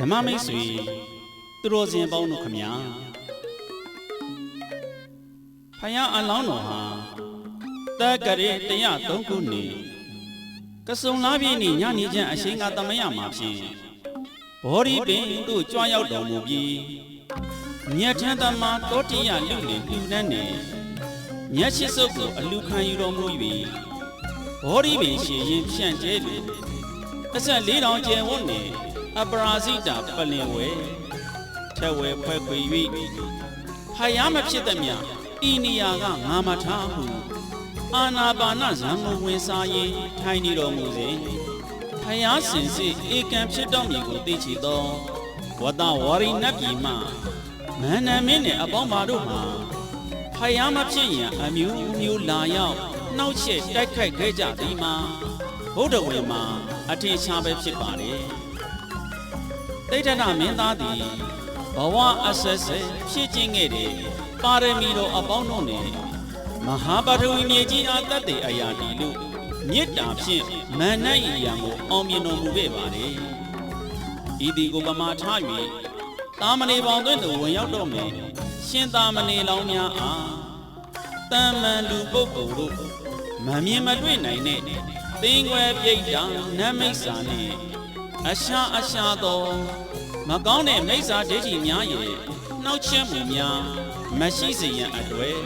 ဓမ္မမိတ်ဆွေသူတော်စင်ပေါင်းတို့ခမညာဖယားအလောင်းတော်ဟာတက္ကရေ103ခုနှစ်ကစုံလာပြည့်နေ့ညနေချမ်းအရှိန်ကသမယမှာဖြင့်ဘောဓိပင်သို့ကြွားရောက်တော်မူပြီးမြတ်ထန်သမတောတိယလူလင်လှူဒန်းနေမြတ်ရှိစုပ်ကိုအလူခံယူတော်မူ၍ဘောဓိပင်ရှင်ရင်ဖြန့်ကျဲသူအဆက်၄တောင်ကျယ်ဝတ်နေ အပရာဇိတာပလင်ဝဲထက်ဝဲဖွဲခွေ၍ဖယားမဖြစ်သည်မြဤနေရာကငါမထားဟုအာနာပါနဇံမဝင်စားရင်ထိုင်နေတော်မူစဉ်ဖယားစင်စစ်ဧကံဖြစ်တော်မူကိုသိချီသောဝတ္တဝရိနတ်ပြည်မှမန္နမင်းနှင့်အပေါင်းပါတို့မှာဖယားမဖြစ်ရင်အမျိုးမျိုးလာရောက်နှောက်ယှက်တိုက်ခိုက်ခဲ့ကြသည်မှာဘုဒ္ဓဝေမှာအထင်ရှားပဲဖြစ်ပါလေ တိဋ္ဌနမင်းသားသည်ဘဝအဆက်ဆက်ဖြစ်ခြင်းခဲ့တဲ့ပါရမီတော်အပေါင်းတို့နှင့်မဟာပထဝီမြေကြီးအားတတ်တဲ့အရာဒီလို့မေတ္တာဖြင့်မန္န၏အရာကိုအောင်မြင်တော်မူခဲ့ပါလေဤသည်ကိုပမာထား၍တာမဏေပေါင်းသွင်းသူဝင်ရောက်တော့မယ်ရှင်သာမဏေလောင်းများအားတမ္မန်လူပုဂ္ဂိုလ်တို့မမြင်မတွေ့နိုင်တဲ့သင်္ကွယ်ပြိတ္တာနတ်မိစ္ဆာနှင့် အရှာအရှာသောမကောင်းတဲ့မိစ္ဆာဒိဋ္ဌိများရဲ့နှောက်ချက်မှုများမရှိစေရန်အတွေ့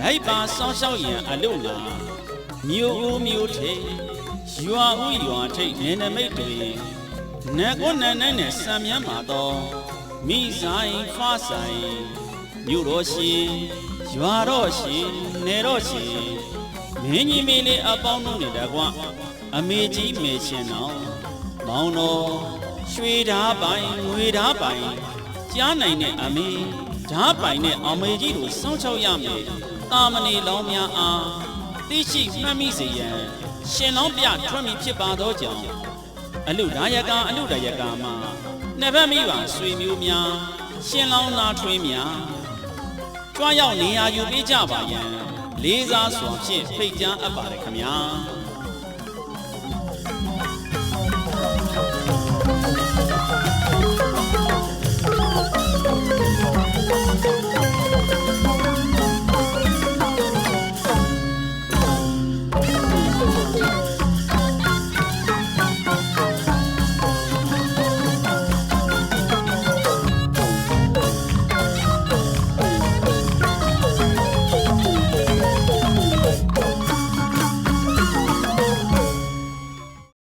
လိုက်ပါစောင့်ရှောက်ရန်အလို့လာမြို့ဦးမြို့ထိပ်ရွာဦးရွာထိပ်နေနမိတ်တွေနတ်ကိုနန်းနဲ့နဲ့စံမြန်းမှာတော့မိဆိုင်ဖားဆိုင်မြို့တော်ရှင်ရွာတော်ရှင်နေတော်ရှင်မင်းကြီးမင်းလေးအပေါင်းတို့နဲ့တကွအမေကြီးမေရှင်တော် မောင်တော်ရွှေဓာပိုင်ငွေဓာပိုင်ကြားနိုင်တဲ့အမေဓာပိုင်နဲ့အမေကြီးတို့စောင့်ချောက်ရမယ်တာမဏေလောင်းများအားသိရှိမှတ်မိစေရန်ရှင်လောင်းပြထွက်မိဖြစ်ပါသောကြောင့်အလူဒါယကအလူဒါယကမှာနှစ်ဘက်မိပါဆွေမျိုးများရှင်လောင်းသားထွေးများကြွားရောက်နေရာယူပေးကြပါယံလေးစားစွာဖြင့်ဖိတ်ကြားအပ်ပါတယ်ခမညာ